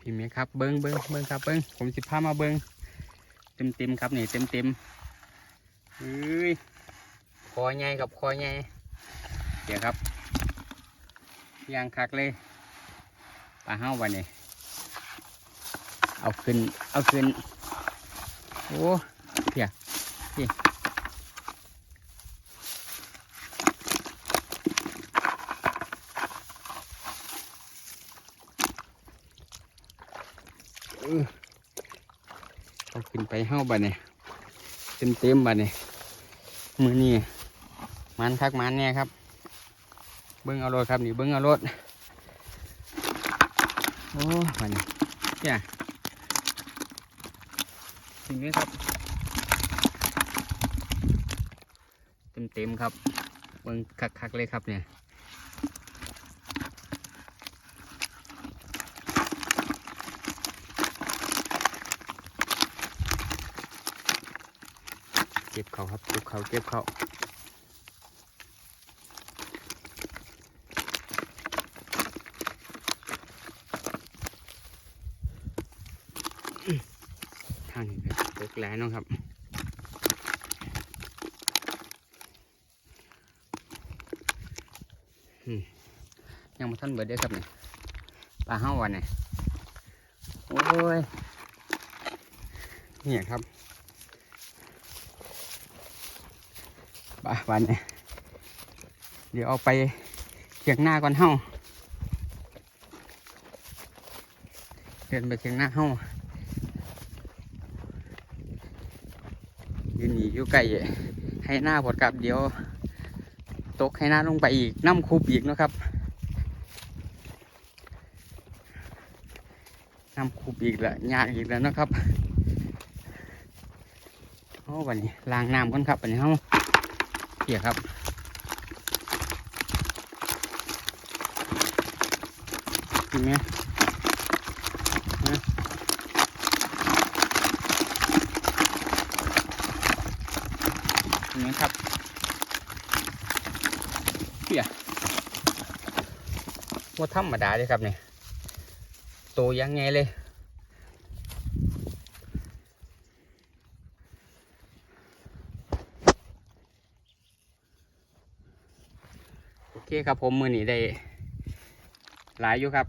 พี่เมียครับเบิ้งเบิ้งเบิ้งครับเบิ้งผมสิพามาเบิ้งเต็มเต็มครับนี่เต็มเต็มเฮ้ยคอใหญ่กับคอใหญ่เดี๋ยวครับยางคักเลยปลาเห้าวันนี้เอาขึ้นเอาขึ้นโอ้เพียพี่ เอาขึ้นไปเห้าบันนี้เต็มเต็มๆบันนี้มือนี่มันคักมันเนี่ยครับ เบิ้งเอารถครับนี่เบิ้งเอารถโอ้บันนี้เนี่ยสิ่งนี้ครับ เต็มเต็มครับ เบิ้งคักๆเลยครับเนี่ย เก็บเขาครับเก็บเขาเก็บเขาทางนี้ก็ตกแล้วนะครับยังมาท่านเบิดเด้ครับเนี่ยปลาห้าวันเนี่ยโอ้ยเนี่ยครับ ปลาวันนี่ยเดี๋ยวเอาไปเชียงหน้าก่อนเห้าเดินไปเชียงหน้าเห้าอยู่นี่อยู่ใกล้ให้หน้าพดกลับเดี๋ยว ตกให้หน้าลงไปอีกน้ำคูบอีกนะครับน้ำคูบอีกแล้วยากอีกแล้วนะครับโอ้วันนี้ล้างน้ำก่อนครับวันนี้เขา เปียกครับ เห็นไหมนะเห็นไหมครับเปียว่าธรรมดาเลยครับเนี่ยโตยังไงเลย เคครับผมมือนี้ได้หลายอยู่ครับ